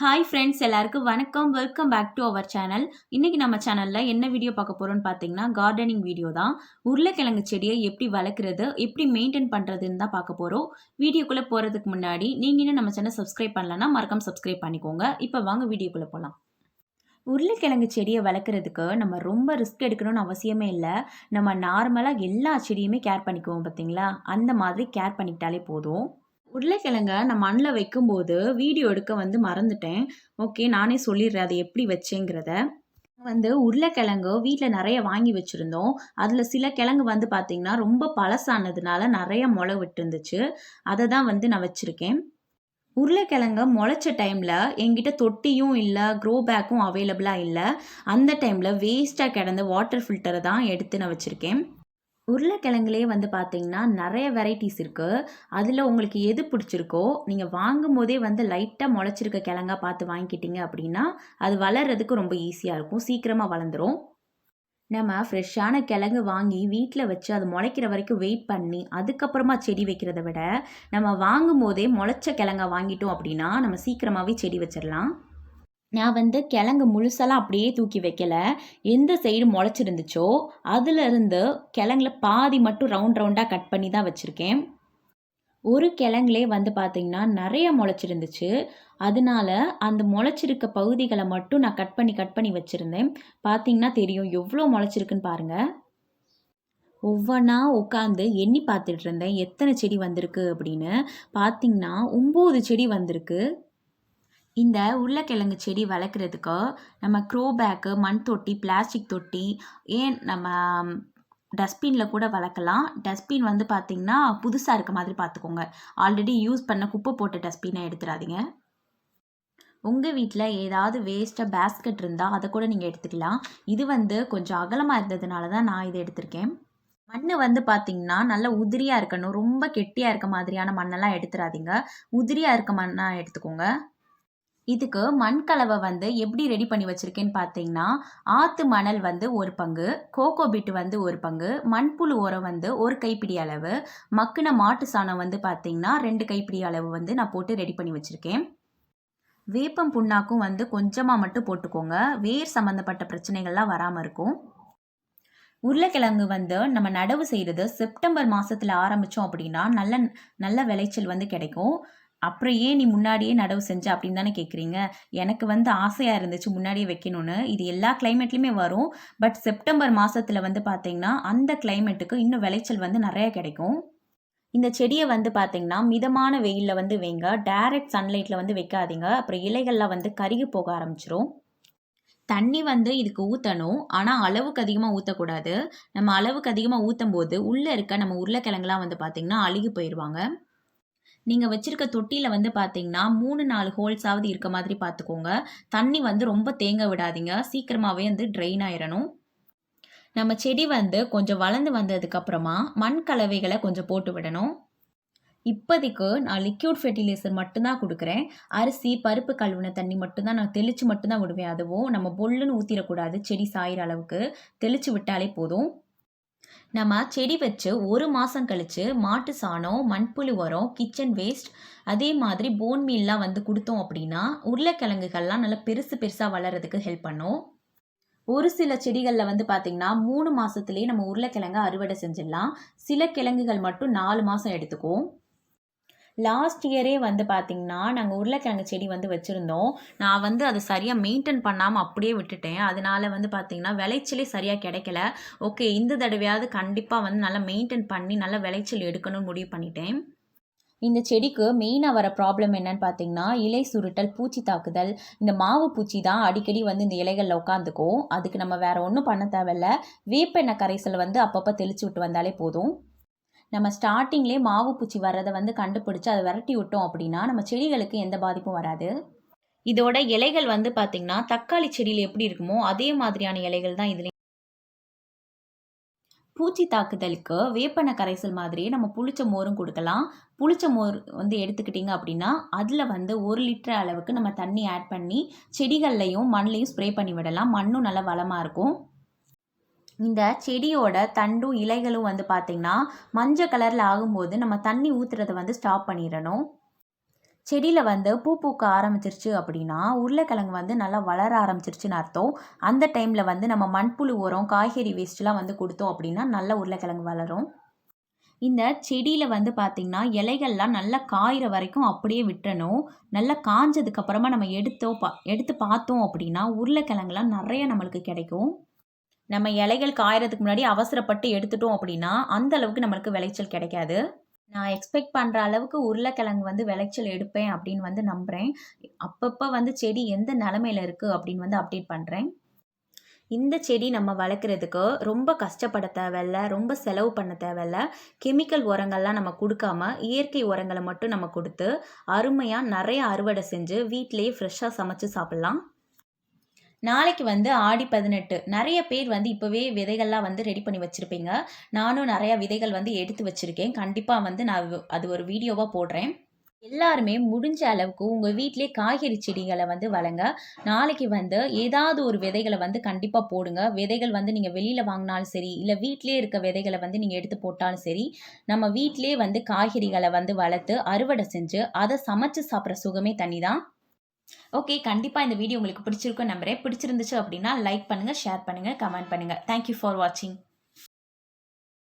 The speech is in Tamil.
ஹாய் ஃப்ரெண்ட்ஸ் எல்லாருக்கும் வணக்கம். Welcome back to our channel இன்றைக்கி நம்ம சேனலில் என்ன வீடியோ பார்க்க போகிறோம்னு பார்த்தீங்கன்னா கார்டனிங் வீடியோ தான். உருளைக்கிழங்கு செடியை எப்படி வளர்க்குறது எப்படி மெயின்டைன் பண்ணுறதுன்னு தான் பார்க்க போகிறோம் வீடியோக்குள்ளே போகிறதுக்கு முன்னாடி நீங்கள் இன்னும் நம்ம சேனல் சப்ஸ்கிரைப் பண்ணலன்னா மறக்காம சப்ஸ்கிரைப் பண்ணிக்கோங்க. இப்போ வாங்க வீடியோக்குள்ளே போகலாம் உருளைக்கிழங்கு செடியை வளர்க்குறதுக்கு நம்ம ரொம்ப ரிஸ்க் எடுக்கணும்னு அவசியமே இல்லை. நம்ம நார்மலாக எல்லா செடியுமே கேர் பண்ணிக்குவோம் பார்த்தீங்களா? அந்த மாதிரி கேர் பண்ணிக்கிட்டாலே போதும். உருளைக்கிழங்க நான் மண்ணில் வைக்கும்போது வீடியோ எடுக்க வந்து மறந்துட்டேன். ஓகே நானே சொல்லிடுறேன் அதை எப்படி வச்சேங்கிறத. வந்து உருளைக்கிழங்கு வீட்டில் நிறைய வாங்கி வச்சுருந்தோம். அதில் சில கிழங்கு வந்து பார்த்திங்கன்னா ரொம்ப பழசானதுனால நிறைய முளை விட்டுருந்துச்சு. அதை தான் வந்து நான் வச்சுருக்கேன். உருளைக்கிழங்க முளைச்ச டைமில் என்கிட்ட தொட்டியும் இல்லை க்ரோ பேக்கும் அவைலபிளாக இல்லை. அந்த டைமில் வேஸ்ட்டாக கிடந்த வாட்டர் ஃபில்டரை தான் எடுத்து நான் வச்சுருக்கேன். உருளைக்கிழங்குலேயே வந்து பார்த்தீங்கன்னா நிறைய வெரைட்டிஸ் இருக்குது அதில் உங்களுக்கு எது பிடிச்சிருக்கோ நீங்கள் வாங்கும் போதே வந்து லைட்டாக முளைச்சிருக்க கிழங்கா பார்த்து வாங்கிக்கிட்டீங்க அப்படின்னா அது வளர்கிறதுக்கு ரொம்ப ஈஸியாக இருக்கும். சீக்கிரமாக வளர்ந்துடும் நம்ம ஃப்ரெஷ்ஷான கிழங்கு வாங்கி வீட்டில் வச்சு அது முளைக்கிற வரைக்கும் வெயிட் பண்ணி அதுக்கப்புறமா செடி வைக்கிறத விட நம்ம வாங்கும் போதே முளைச்ச கிழங்கா வாங்கிட்டோம் அப்படின்னா நம்ம சீக்கிரமாகவே செடி வச்சிடலாம் நான் வந்து கிழங்கு முழுசெல்லாம் அப்படியே தூக்கி வைக்கல. எந்த சைடு முளைச்சிருந்துச்சோ அதுலேருந்து கிழங்குல பாதி மட்டும் ரவுண்ட் ரவுண்டாக கட் பண்ணி தான் வச்சுருக்கேன். ஒரு கிழங்குலே வந்து பார்த்திங்கன்னா நிறைய முளைச்சிருந்துச்சு. அதனால அந்த முளைச்சிருக்க பகுதிகளை மட்டும் நான் கட் பண்ணி கட் பண்ணி வச்சுருந்தேன். பார்த்தீங்கன்னா தெரியும் எவ்வளோ முளைச்சிருக்குன்னு பாருங்கள் ஒவ்வொன்றா உட்காந்து எண்ணி பார்த்துட்டு இருந்தேன். எத்தனை செடி வந்திருக்கு அப்படின்னு. பார்த்தீங்கன்னா ஒம்பது செடி வந்திருக்கு. இந்த உருளைக்கிழங்கு செடி வளர்க்குறதுக்கு நம்ம க்ரோ பேக்கு மண் தொட்டி பிளாஸ்டிக் தொட்டி ஏன் நம்ம டஸ்ட்பினில் கூட வளர்க்கலாம். டஸ்ட்பின் வந்து பார்த்திங்கன்னா புதுசாக இருக்க மாதிரி பார்த்துக்கோங்க ஆல்ரெடி யூஸ் பண்ண குப்பை போட்ட டஸ்ட்பினை எடுத்துடாதீங்க. உங்கள் வீட்டில் ஏதாவது வேஸ்ட்டாக பேஸ்கெட் இருந்தால் அதை கூட நீங்கள் எடுத்துக்கலாம். இது வந்து கொஞ்சம் அகலமாக இருந்ததுனால தான் நான் இதை எடுத்திருக்கேன். மண் வந்து பார்த்திங்கன்னா நல்லா உதிரியாக இருக்கணும். ரொம்ப கெட்டியாக இருக்க மாதிரியான மண்ணெல்லாம் எடுத்துடாதீங்க. உதிரியாக இருக்க மண்ணாக எடுத்துக்கோங்க. இதுக்கு மண் கலவை வந்து எப்படி ரெடி பண்ணி வச்சுருக்கேன்னு பார்த்தீங்கன்னா ஆற்று மணல் வந்து ஒரு பங்கு கோகோ பிட்டு வந்து ஒரு பங்கு மண்புழு உரம் வந்து ஒரு கைப்பிடி அளவு மக்குன மாட்டு சாணம் வந்து பார்த்தீங்கன்னா ரெண்டு கைப்பிடி அளவு வந்து நான் போட்டு ரெடி பண்ணி வச்சுருக்கேன். வேப்பம் புண்ணாக்கும் வந்து கொஞ்சமாக மட்டும் போட்டுக்கோங்க. வேர் சம்மந்தப்பட்ட பிரச்சனைகள்லாம் வராமல் இருக்கும். உருளைக்கிழங்கு வந்து நம்ம நடவு செய்கிறது செப்டம்பர் மாதத்தில் ஆரம்பித்தோம் அப்படின்னா நல்ல நல்ல விளைச்சல் வந்து கிடைக்கும். அப்புறம் ஏன் நீ முன்னாடியே நடவு செஞ்ச அப்படின்னு தானே கேட்குறீங்க எனக்கு வந்து ஆசையாக இருந்துச்சு முன்னாடியே வைக்கணும்னு. இது எல்லா கிளைமேட்லேயுமே வரும். பட் செப்டம்பர் மாதத்தில் வந்து பார்த்திங்கன்னா அந்த கிளைமேட்டுக்கு இன்னும் விளைச்சல் வந்து நிறைய கிடைக்கும். இந்த செடியை வந்து பார்த்திங்கன்னா மிதமான வெயிலில் வந்து வைங்க. டைரக்ட் சன்லைட்டில் வந்து வைக்காதீங்க. அப்புறம் இலைகள்லாம் வந்து கருகி போக ஆரம்பிச்சிரும். தண்ணி வந்து இதுக்கு ஊற்றணும் ஆனால் அளவுக்கு அதிகமாக ஊற்றக்கூடாது நம்ம அளவுக்கு அதிகமாக ஊற்றும் போது உள்ளே இருக்க நம்ம உருளைக்கிழங்குலாம் வந்து பார்த்திங்கன்னா அழுகி போயிடுவாங்க நீங்கள் வச்சுருக்க தொட்டியில் வந்து பார்த்தீங்கன்னா மூணு நாலு ஹோல்ஸாவது இருக்க மாதிரி பார்த்துக்கோங்க தண்ணி வந்து ரொம்ப தேங்க விடாதீங்க. சீக்கிரமாகவே வந்து ட்ரெயின் ஆயிடணும் நம்ம செடி வந்து கொஞ்சம் வளர்ந்து வந்ததுக்கப்புறமா மண் கலவைகளை கொஞ்சம் போட்டு விடணும். இப்போதைக்கு நான் லிக்யூட் ஃபெர்டிலைசர் மட்டும்தான் கொடுக்குறேன். அரிசி பருப்பு கழுவுன தண்ணி மட்டும்தான் நான் தெளித்து மட்டும்தான் விடுவேன். அதுவும் நம்ம பொல்லுன்னு ஊற்றிடக்கூடாது செடி சாயிற அளவுக்கு தெளித்து விட்டாலே போதும். நம்ம செடி வச்சு ஒரு மாதம் கழித்து மாட்டு சாணம் மண்புழு உரம் கிச்சன் வேஸ்ட் அதே மாதிரி போன் மீல்லாம் வந்து கொடுத்தோம் அப்படின்னா உருளைக்கிழங்குகள்லாம் நல்லா பெருசு பெருசாக வளர்கிறதுக்கு ஹெல்ப் பண்ணும். ஒரு சில செடிகளில் வந்து பார்த்திங்கன்னா மூணு மாதத்துலேயே நம்ம உருளைக்கிழங்க அறுவடை செஞ்சிடலாம். சில கிழங்குகள் மட்டும் நாலு மாதம் எடுத்துக்கும் லாஸ்ட் இயரே வந்து பார்த்திங்கன்னா நாங்கள் உருளைக்கிழங்கு செடி வந்து வச்சுருந்தோம். நான் வந்து அதை சரியாக மெயின்டைன் பண்ணாமல் அப்படியே விட்டுட்டேன். அதனால் வந்து பார்த்திங்கன்னா விளைச்சலே சரியாக கிடைக்கல. ஓகே இந்த தடவையாவது கண்டிப்பாக வந்து நல்லா மெயின்டைன் பண்ணி நல்லா விளைச்சல் எடுக்கணும்னு முடிவு பண்ணிட்டேன். இந்த செடிக்கு மெயினாக வர ப்ராப்ளம் என்னன்னு பார்த்தீங்கன்னா இலை சுருட்டல் பூச்சி தாக்குதல் இந்த மாவு பூச்சி தான் அடிக்கடி வந்து இந்த இலைகளில் உட்காந்துக்கும். அதுக்கு நம்ம வேறு ஒன்றும் பண்ண தேவையில்ல. வேப்பெண்ணெய் கரைசல் வந்து அப்பப்போ தெளித்து விட்டு வந்தாலே போதும். நம்ம ஸ்டார்டிங்லேயே மாவு பூச்சி வர்றதை வந்து கண்டுபிடிச்சி அதை விரட்டி விட்டோம் அப்படின்னா நம்ம செடிகளுக்கு எந்த பாதிப்பும் வராது. இதோட இலைகள் வந்து பார்த்திங்கன்னா தக்காளி செடியில் எப்படி இருக்குமோ அதே மாதிரியான இலைகள் தான் இதுலேயும். பூச்சி தாக்குதலுக்கு வேப்பெண்ணெய் கரைசல் மாதிரியே நம்ம புளிச்ச மோரும் கொடுக்கலாம். புளிச்ச மோர் வந்து எடுத்துக்கிட்டிங்க அப்படின்னா அதில் வந்து ஒரு லிட்டர் அளவுக்கு நம்ம தண்ணி ஆட் பண்ணி செடிகள்லையும் மண்ணையும் ஸ்ப்ரே பண்ணி விடலாம். மண்ணும் நல்லா வளமாக இருக்கும். இந்த செடியோட தண்டும் இலைகளும் வந்து பார்த்திங்கன்னா மஞ்சள் கலரில் ஆகும்போது நம்ம தண்ணி ஊற்றுறதை வந்து ஸ்டாப் பண்ணிடணும். செடியில் வந்து பூ பூக்க ஆரம்பிச்சிருச்சு அப்படின்னா உருளைக்கிழங்கு வந்து நல்லா வளர ஆரம்பிச்சிருச்சுன்னு அர்த்தம். அந்த டைமில் வந்து நம்ம மண்புழு உரம் காய்கறி வேஸ்ட்லாம் வந்து கொடுத்தோம் அப்படின்னா நல்ல உருளைக்கிழங்கு வளரும். இந்த செடியில் வந்து பார்த்திங்கன்னா இலைகள்லாம் நல்லா காயிற வரைக்கும் அப்படியே விட்டுறணும். நல்லா காஞ்சதுக்கப்புறமா நம்ம எடுத்தோம் பா எடுத்து பார்த்தோம் அப்படின்னா உருளைக்கிழங்குலாம் நிறைய நம்மளுக்கு கிடைக்கும். நம்ம இலைகள் காயறதுக்கு முன்னாடி அவசரப்பட்டு எடுத்துட்டோம் அப்படின்னா அந்த அளவுக்கு நம்மளுக்கு விளைச்சல் கிடைக்காது. நான் எக்ஸ்பெக்ட் பண்ணுற அளவுக்கு உருளைக்கிழங்கு வந்து விளைச்சல் எடுப்பேன் அப்படின்னு வந்து நம்புகிறேன் அப்பப்போ வந்து செடி எந்த நிலமையில இருக்குது அப்படின்னு வந்து அப்டேட் பண்ணுறேன் இந்த செடி நம்ம வளர்க்குறதுக்கு ரொம்ப கஷ்டப்பட தேவையில்ல ரொம்ப செலவு பண்ண தேவையில்ல. கெமிக்கல் உரங்கள்லாம் நம்ம கொடுக்காம இயற்கை உரங்களை மட்டும் நம்ம கொடுத்து அருமையாக நிறைய அறுவடை செஞ்சு வீட்டிலேயே ஃப்ரெஷ்ஷாக சமைச்சு சாப்பிட்லாம். நாளைக்கு வந்து ஆடி பதினெட்டு. நிறைய பேர் வந்து இப்போவே விதைகள்லாம் வந்து ரெடி பண்ணி வச்சுருப்பீங்க. நானும் நிறையா விதைகள் வந்து எடுத்து வச்சுருக்கேன். கண்டிப்பாக வந்து நான் அது ஒரு வீடியோவாக போடுறேன். எல்லாருமே முடிஞ்ச அளவுக்கு உங்கள் வீட்டிலே காய்கறி செடிகளை வந்து வளங்க. நாளைக்கு வந்து ஏதாவது ஒரு விதைகளை வந்து கண்டிப்பாக போடுங்க. விதைகள் வந்து நீங்கள் வெளியில் வாங்கினாலும் சரி இல்லை வீட்டிலே இருக்க விதைகளை வந்து நீங்கள் எடுத்து போட்டாலும் சரி நம்ம வீட்டிலே வந்து காய்கறிகளை வந்து வளர்த்து அறுவடை செஞ்சு அதை சமைச்சு சாப்பிட்ற சுகமே தனி தான் ஓகே கண்டிப்பாக இந்த வீடியோ உங்களுக்கு பிடிச்சிருக்கும் நம்புறேன். பிடிச்சிருந்துச்சு அப்படின்னா லைக் பண்ணுங்கள் ஷேர் பண்ணுங்கள் கமெண்ட் பண்ணுங்கள் தேங்க்யூ ஃபார் வாட்சிங்